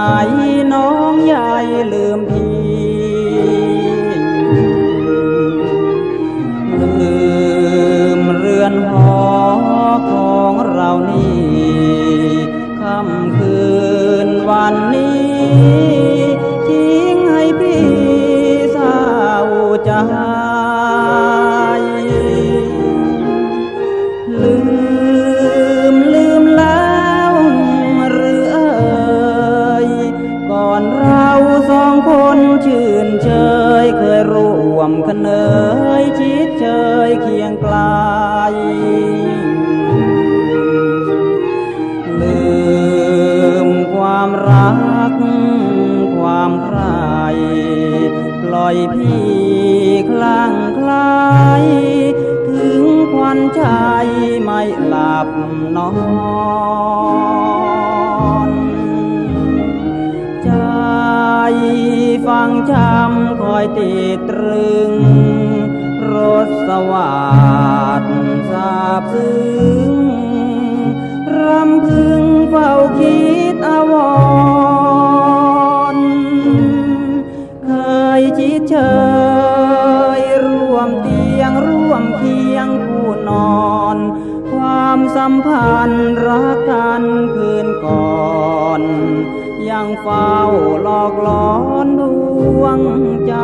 Maria. วมกันเนยชิดเชยเคียงไกลลืมความรัก ความใครปล่อยพี่คลั่งคลายถึงควันใจไม่หลับนอน ฟังจำคอยติตรึงรถสวัสดิ์สาบซึ้งรำพึงเฝ้าคิดอวรเคยชิดเชยร่วมเตียงร่วมเคียงผู้นอน ความสัมพันธ์รักกันคืนก่อน ยังเฝ้าหลอกหลอนดวงใจ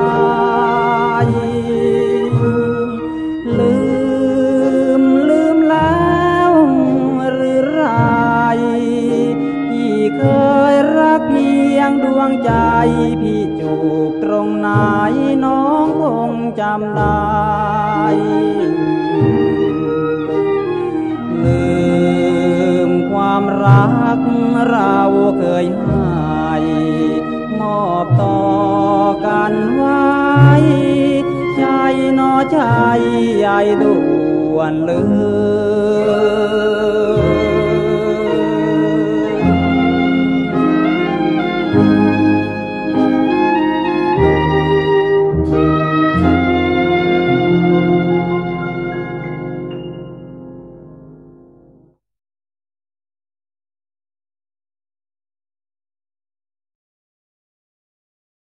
ลืมลืมแล้วหรือไรพี่เคยรักเพียงดวงใจ พี่จูบตรงไหนน้องคงจำได้ลืมความรักเราเคยให้ ใจใหญ่ด่วนเลย